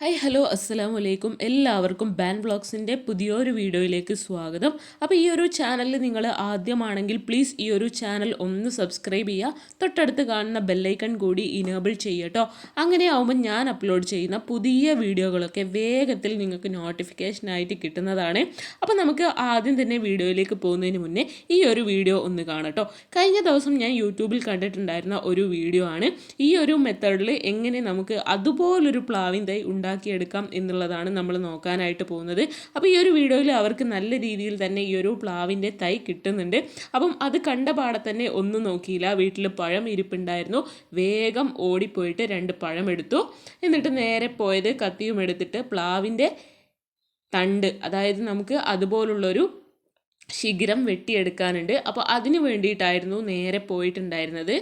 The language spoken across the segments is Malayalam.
ഹായ് ഹലോ അസ്സാം വലൈക്കും എല്ലാവർക്കും ബാൻ വ്ളോഗ്സിന്റെ പുതിയൊരു വീഡിയോയിലേക്ക് സ്വാഗതം. അപ്പോൾ ഈ ഒരു ചാനലിൽ നിങ്ങൾ ആദ്യമാണെങ്കിൽ പ്ലീസ് ഈ ഒരു ചാനൽ ഒന്ന് സബ്സ്ക്രൈബ് ചെയ്യുക. തൊട്ടടുത്ത് കാണുന്ന ബെല്ലൈക്കൺ കൂടി ഇനേബിൾ ചെയ്യട്ടോ. അങ്ങനെ ആവുമ്പോൾ ഞാൻ അപ്ലോഡ് ചെയ്യുന്ന പുതിയ വീഡിയോകളൊക്കെ വേഗത്തിൽ നിങ്ങൾക്ക് നോട്ടിഫിക്കേഷനായിട്ട് കിട്ടുന്നതാണ്. അപ്പോൾ നമുക്ക് ആദ്യം തന്നെ വീഡിയോയിലേക്ക് പോകുന്നതിന് മുന്നേ ഈ ഒരു വീഡിയോ ഒന്ന് കാണട്ടോ. കഴിഞ്ഞ ദിവസം ഞാൻ യൂട്യൂബിൽ കണ്ടിട്ടുണ്ടായിരുന്ന ഒരു വീഡിയോ ആണ്. ഈ ഒരു മെത്തേഡിൽ എങ്ങനെ നമുക്ക് അതുപോലൊരു പ്ലാവിൻ തൈ ഉണ്ടാക്കിയെടുക്കാം എന്നുള്ളതാണ് നമ്മൾ നോക്കാനായിട്ട് പോകുന്നത്. അപ്പോൾ ഈ ഒരു വീഡിയോയിൽ അവർക്ക് നല്ല രീതിയിൽ തന്നെ ഈ ഒരു പ്ലാവിന്റെ തൈ കിട്ടുന്നുണ്ട്. അപ്പം അത് കണ്ട പാടെ തന്നെ ഒന്നും നോക്കിയില്ല. വീട്ടിൽ പഴം ഇരിപ്പുണ്ടായിരുന്നു. വേഗം ഓടിപ്പോയിട്ട് രണ്ട് പഴം എടുത്തു. എന്നിട്ട് നേരെ പോയത് കത്തിയും എടുത്തിട്ട് പ്ലാവിന്റെ തണ്ട് അതായത് നമുക്ക് അതുപോലുള്ളൊരു ശിഖിരം വെട്ടിയെടുക്കാനുണ്ട്. അപ്പോൾ അതിന് വേണ്ടിയിട്ടായിരുന്നു നേരെ പോയിട്ടുണ്ടായിരുന്നത്.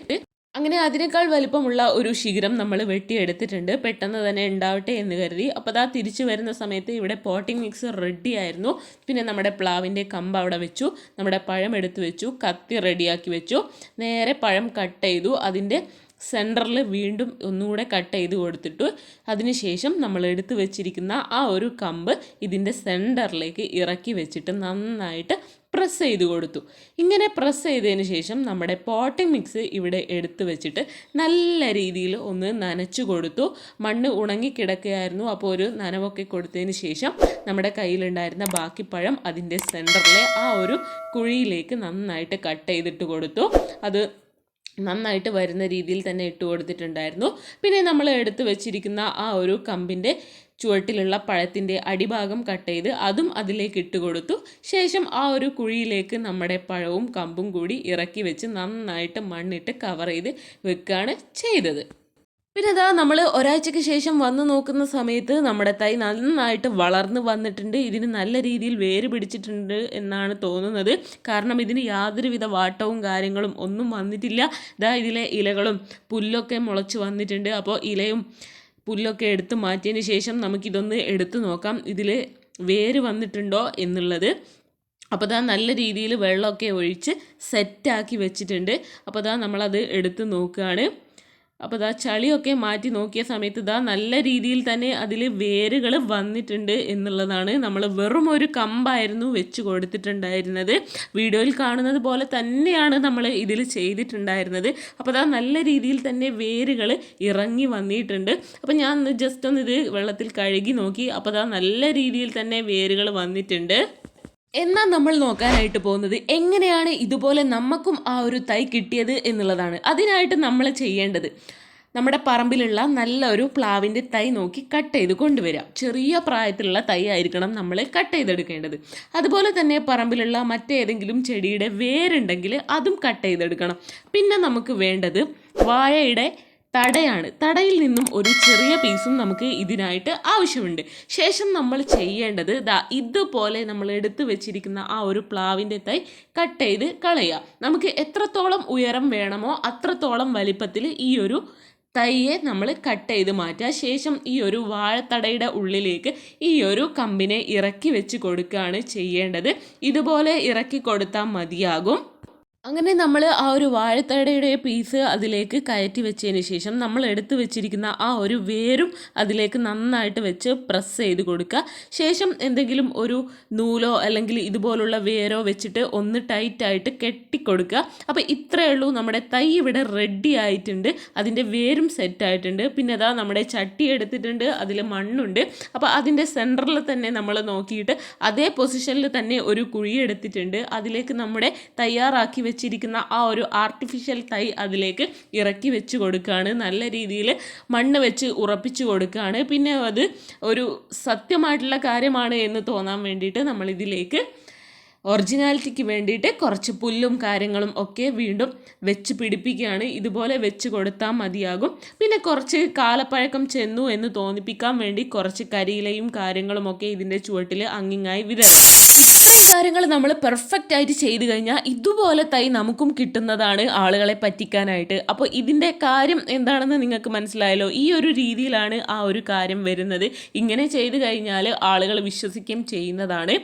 അങ്ങനെ അതിനേക്കാൾ വലിപ്പമുള്ള ഒരു ശിഖരം നമ്മൾ വെട്ടിയെടുത്തിട്ടുണ്ട്. പെട്ടെന്ന് തന്നെ ഉണ്ടാവട്ടെ എന്ന് കരുതി. അപ്പോൾ അതാ തിരിച്ചു വരുന്ന സമയത്ത് ഇവിടെ പോട്ടിംഗ് മിക്സ് റെഡി ആയിരുന്നു. പിന്നെ നമ്മുടെ പ്ലാവിന്റെ കമ്പ് അവിടെ വെച്ചു. നമ്മുടെ പഴം എടുത്ത് വെച്ചു. കത്തി റെഡിയാക്കി വെച്ചു. നേരെ പഴം കട്ട് ചെയ്തു. അതിന്റെ സെന്ററിൽ വീണ്ടും ഒന്നുകൂടെ കട്ട് ചെയ്ത് കൊടുത്തിട്ട്. അതിനുശേഷം നമ്മൾ എടുത്ത് വെച്ചിരിക്കുന്ന ആ ഒരു കമ്പ് ഇതിന്റെ സെന്ററിലേക്ക് ഇറക്കി വെച്ചിട്ട് നന്നായിട്ട് പ്രസ് ചെയ്ത് കൊടുത്തു. ഇങ്ങനെ പ്രസ് ചെയ്തതിന് ശേഷം നമ്മുടെ പോട്ടിംഗ് മിക്സ് ഇവിടെ എടുത്തു വെച്ചിട്ട് നല്ല രീതിയിൽ ഒന്ന് നനച്ചു കൊടുത്തു. മണ്ണ് ഉണങ്ങി കിടക്കുകയായിരുന്നു. അപ്പോൾ ഒരു നനവൊക്കെ കൊടുത്തതിന് ശേഷം നമ്മുടെ കയ്യിലുണ്ടായിരുന്ന ബാക്കി പഴം അതിന്റെ സെന്ററിലെ ആ ഒരു കുഴിയിലേക്ക് നന്നായിട്ട് കട്ട് ചെയ്തിട്ട് കൊടുത്തു. അത് നന്നായിട്ട് വരുന്ന രീതിയിൽ തന്നെ ഇട്ട് കൊടുത്തിട്ടുണ്ടായിരുന്നു. പിന്നെ നമ്മൾ എടുത്തു വെച്ചിരിക്കുന്ന ആ ഒരു കമ്പിന്റെ ചുവട്ടിലുള്ള പഴത്തിന്റെ അടിഭാഗം കട്ട് ചെയ്ത് അതും അതിലേക്ക് ഇട്ട് കൊടുത്തു. ശേഷം ആ ഒരു കുഴിയിലേക്ക് നമ്മുടെ പഴവും കമ്പും കൂടി ഇറക്കി വെച്ച് നന്നായിട്ട് മണ്ണിട്ട് കവർ ചെയ്ത് വെക്കുകയാണ് ചെയ്തത്. പിന്നെ അതാ നമ്മൾ ഒരാഴ്ചയ്ക്ക് ശേഷം വന്ന് നോക്കുന്ന സമയത്ത് നമ്മുടെ തൈ നന്നായിട്ട് വളർന്നു വന്നിട്ടുണ്ട്. ഇതിന് നല്ല രീതിയിൽ വേര് പിടിച്ചിട്ടുണ്ട് എന്നാണ് തോന്നുന്നത്. കാരണം ഇതിന് യാതൊരുവിധ വാട്ടവും കാര്യങ്ങളും ഒന്നും വന്നിട്ടില്ല. ഇതാ ഇതിലെ ഇലകളും പുല്ലൊക്കെ മുളച്ച് വന്നിട്ടുണ്ട്. അപ്പോൾ ഇലയും പുല്ലൊക്കെ എടുത്ത് മാറ്റിയതിന് ശേഷം നമുക്കിതൊന്ന് എടുത്തു നോക്കാം. ഇതിൽ വേര് വന്നിട്ടുണ്ടോ എന്നുള്ളത്. അപ്പോൾ അതാ നല്ല രീതിയിൽ വെള്ളമൊക്കെ ഒഴിച്ച് സെറ്റാക്കി വെച്ചിട്ടുണ്ട്. അപ്പോൾ അതാ നമ്മളത് എടുത്ത് നോക്കുകയാണ് അപ്പോൾ ഇതാ ചളിയൊക്കെ മാറ്റി നോക്കിയ സമയത്ത് ഇതാ നല്ല രീതിയിൽ തന്നെ അതിൽ വേരുകൾ വന്നിട്ടുണ്ട് എന്നുള്ളതാണ് നമ്മൾ വെറും ഒരു കമ്പായിരുന്നു വെച്ച് കൊടുത്തിട്ടുണ്ടായിരുന്നത്. വീഡിയോയിൽ കാണുന്നത് പോലെ തന്നെയാണ് നമ്മൾ ഇതിൽ ചെയ്തിട്ടുണ്ടായിരുന്നത്. അപ്പോൾ അതാ നല്ല രീതിയിൽ തന്നെ വേരുകൾ ഇറങ്ങി വന്നിട്ടുണ്ട്. അപ്പോൾ ഞാൻ ജസ്റ്റ് ഒന്ന് ഇത് വെള്ളത്തിൽ കഴുകി നോക്കി. അപ്പോൾ അതാ നല്ല രീതിയിൽ തന്നെ വേരുകൾ വന്നിട്ടുണ്ട്. എന്നാൽ നമ്മൾ നോക്കാനായിട്ട് പോകുന്നത്? എങ്ങനെയാണ് ഇതുപോലെ നമുക്കും ആ ഒരു തൈ കിട്ടിയത് എന്നുള്ളതാണ്. അതിനായിട്ട് നമ്മൾ ചെയ്യേണ്ടത് നമ്മുടെ പറമ്പിലുള്ള നല്ല ഒരു പ്ലാവിന്റെ തൈ നോക്കി കട്ട് ചെയ്ത് കൊണ്ടുവരിക. ചെറിയ പ്രായത്തിലുള്ള തൈ ആയിരിക്കണം നമ്മൾ കട്ട് ചെയ്തെടുക്കേണ്ടത്. അതുപോലെ തന്നെ പറമ്പിലുള്ള മറ്റേതെങ്കിലും ചെടിയുടെ വേരുണ്ടെങ്കിൽ അതും കട്ട് ചെയ്തെടുക്കണം. പിന്നെ നമുക്ക് വേണ്ടത് വാഴയുടെ തടയാണ്. തടയിൽ നിന്നും ഒരു ചെറിയ പീസും നമുക്ക് ഇതിനായിട്ട് ആവശ്യമുണ്ട്. ശേഷം നമ്മൾ ചെയ്യേണ്ടത് ദാ ഇതുപോലെ നമ്മൾ എടുത്തു വെച്ചിരിക്കുന്ന ആ ഒരു പ്ലാവിന്റെ തൈ കട്ട് ചെയ്ത് കളയുക. നമുക്ക് എത്രത്തോളം ഉയരം വേണമോ അത്രത്തോളം വലിപ്പത്തിൽ ഈ ഒരു തൈയെ നമ്മൾ കട്ട് ചെയ്ത് മാറ്റുക. ശേഷം ഈ ഒരു വാഴത്തടയുടെ ഉള്ളിലേക്ക് ഈ ഒരു കമ്പിനെ ഇറക്കി വെച്ച് കൊടുക്കുകയാണ് ചെയ്യേണ്ടത്. ഇതുപോലെ ഇറക്കി കൊടുത്താൽ മതിയാകും. അങ്ങനെ നമ്മൾ ആ ഒരു വാഴത്തടയുടെ പീസ് അതിലേക്ക് കയറ്റി വെച്ചതിന് ശേഷം നമ്മൾ എടുത്തു വെച്ചിരിക്കുന്ന ആ ഒരു വേരും അതിലേക്ക് നന്നായിട്ട് വെച്ച് പ്രസ് ചെയ്ത് കൊടുക്കുക. ശേഷം എന്തെങ്കിലും ഒരു നൂലോ അല്ലെങ്കിൽ ഇതുപോലുള്ള വേരോ വെച്ചിട്ട് ഒന്ന് ടൈറ്റായിട്ട് കെട്ടിക്കൊടുക്കുക അപ്പോൾ ഇത്രയേ ഉള്ളൂ. നമ്മുടെ തൈ ഇവിടെ റെഡി ആയിട്ടുണ്ട്. അതിന്റെ വേരും സെറ്റായിട്ടുണ്ട് പിന്നെ അതാ നമ്മുടെ ചട്ടി എടുത്തിട്ടുണ്ട്. അതിൽ മണ്ണുണ്ട്. അപ്പോൾ അതിന്റെ സെന്ററിൽ തന്നെ നമ്മൾ നോക്കിയിട്ട് അതേ പൊസിഷനിൽ തന്നെ ഒരു കുഴി എടുത്തിട്ടുണ്ട്. അതിലേക്ക് നമ്മുടെ തയ്യാറാക്കി വെച്ചിരിക്കുന്ന ആ ഒരു ആർട്ടിഫിഷ്യൽ തൈ അതിലേക്ക് ഇറക്കി വെച്ച് കൊടുക്കുകയാണ്. നല്ല രീതിയിൽ മണ്ണ് വെച്ച് ഉറപ്പിച്ചു കൊടുക്കുകയാണ്. പിന്നെ അത് ഒരു സത്യമായിട്ടുള്ള കാര്യമാണ് എന്ന് തോന്നാൻ വേണ്ടിയിട്ട് നമ്മളിതിലേക്ക് ഒറിജിനാലിറ്റിക്ക് വേണ്ടിയിട്ട് കുറച്ച് പുല്ലും കാര്യങ്ങളും ഒക്കെ വീണ്ടും വെച്ച് പിടിപ്പിക്കുകയാണ്. ഇതുപോലെ വെച്ച് കൊടുത്താൽ മതിയാകും. പിന്നെ കുറച്ച് കാലപ്പഴക്കം ചെന്നു എന്ന് തോന്നിപ്പിക്കാൻ വേണ്ടി കുറച്ച് കരിയിലയും കാര്യങ്ങളും ഒക്കെ ഇതിന്റെ ചുവട്ടിൽ അങ്ങിങ്ങായി വിതരണം കാര്യങ്ങൾ നമ്മൾ പെർഫെക്റ്റ് ആയിട്ട് ചെയ്തു കഴിഞ്ഞാൽ ഇതുപോലെ തൈ നമുക്കും കിട്ടുന്നതാണ് ആളുകളെ പറ്റിക്കാനായിട്ട്. അപ്പോൾ ഇതിന്റെ കാര്യം എന്താണെന്ന് നിങ്ങൾക്ക് മനസ്സിലായല്ലോ? ഈ ഒരു രീതിയിലാണ് ആ ഒരു കാര്യം വരുന്നത്. ഇങ്ങനെ ചെയ്തു കഴിഞ്ഞാൽ ആളുകൾ വിശ്വസിക്കുകയും ചെയ്യുന്നതാണ്.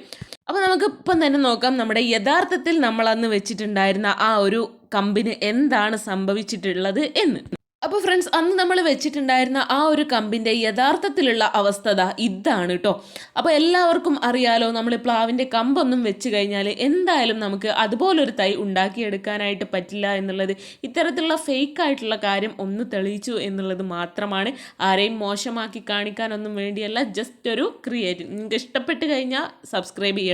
അപ്പോൾ നമുക്ക് ഇപ്പം തന്നെ നോക്കാം. നമ്മുടെ യഥാർത്ഥത്തിൽ നമ്മൾ അന്ന് വെച്ചിട്ടുണ്ടായിരുന്ന ആ ഒരു കമ്പിന് എന്താണ് സംഭവിച്ചിട്ടുള്ളത് എന്ന്. അപ്പോൾ ഫ്രണ്ട്സ് അന്ന് നമ്മൾ വെച്ചിട്ടുണ്ടായിരുന്ന ആ ഒരു കമ്പിന്റെ യഥാർത്ഥത്തിലുള്ള അവസ്ഥ ഇതാണ് കേട്ടോ അപ്പോൾ എല്ലാവർക്കും അറിയാലോ നമ്മൾ പ്ലാവിന്റെ കമ്പൊന്നും വെച്ച് കഴിഞ്ഞാൽ എന്തായാലും നമുക്ക് അതുപോലൊരു തൈ ഉണ്ടാക്കിയെടുക്കാനായിട്ട് പറ്റില്ല എന്നുള്ളത് ഇത്തരത്തിലുള്ള ഫേക്ക് ആയിട്ടുള്ള കാര്യം ഒന്ന് തെളിയിച്ചു എന്നുള്ളത് മാത്രമാണ്. ആരെയും മോശമാക്കി കാണിക്കാനൊന്നും വേണ്ടിയല്ല ജസ്റ്റ് ഒരു ക്രിയേറ്റ് നിങ്ങൾക്ക് ഇഷ്ടപ്പെട്ട് കഴിഞ്ഞാൽ സബ്സ്ക്രൈബ് ചെയ്യട്ടെ